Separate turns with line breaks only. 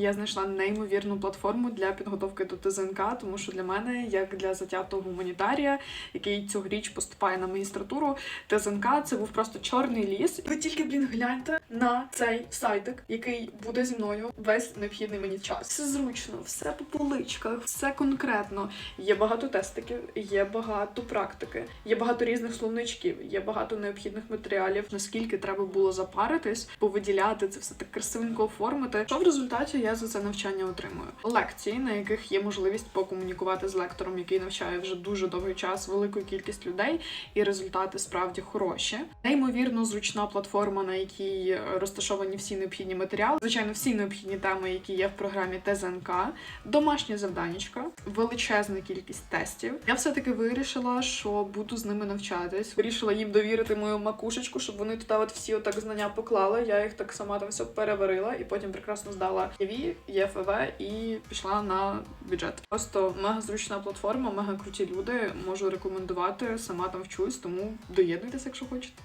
Я знайшла неймовірну платформу для підготовки до ТЗНК, тому що для мене, як для затятого гуманітарія, який цьогоріч поступає на магістратуру, ТЗНК це був просто чорний ліс. Ви тільки, блін, гляньте на цей сайтик, який буде зі мною весь необхідний мені час. Все зручно, все по поличках, все конкретно. Є багато тестиків, є багато практики, є багато різних словничків, є багато необхідних матеріалів. Наскільки треба було запаритись, повиділяти це все так красивенько оформити. Що в результаті я за це навчання отримую? Лекції, на яких є можливість покомунікувати з лектором, який навчає вже дуже довгий час, велику кількість людей, і результати справді хороші. Неймовірно зручна платформа, на якій розташовані всі необхідні матеріали. Звичайно, всі необхідні теми, які є в програмі ТЗНК, домашнє завданнячко, величезна кількість тестів. Я все-таки вирішила, що буду з ними навчатись. Вирішила їм довірити мою макушечку, щоб вони туди от всі отак знання поклали. Я їх так сама там все переварила і потім прекрасно здала ЄВІ, ЄФВ і пішла на бюджет. Просто мега зручна платформа, мега круті люди. Можу рекомендувати, сама там вчусь, тому доєднуйтесь, якщо хочете.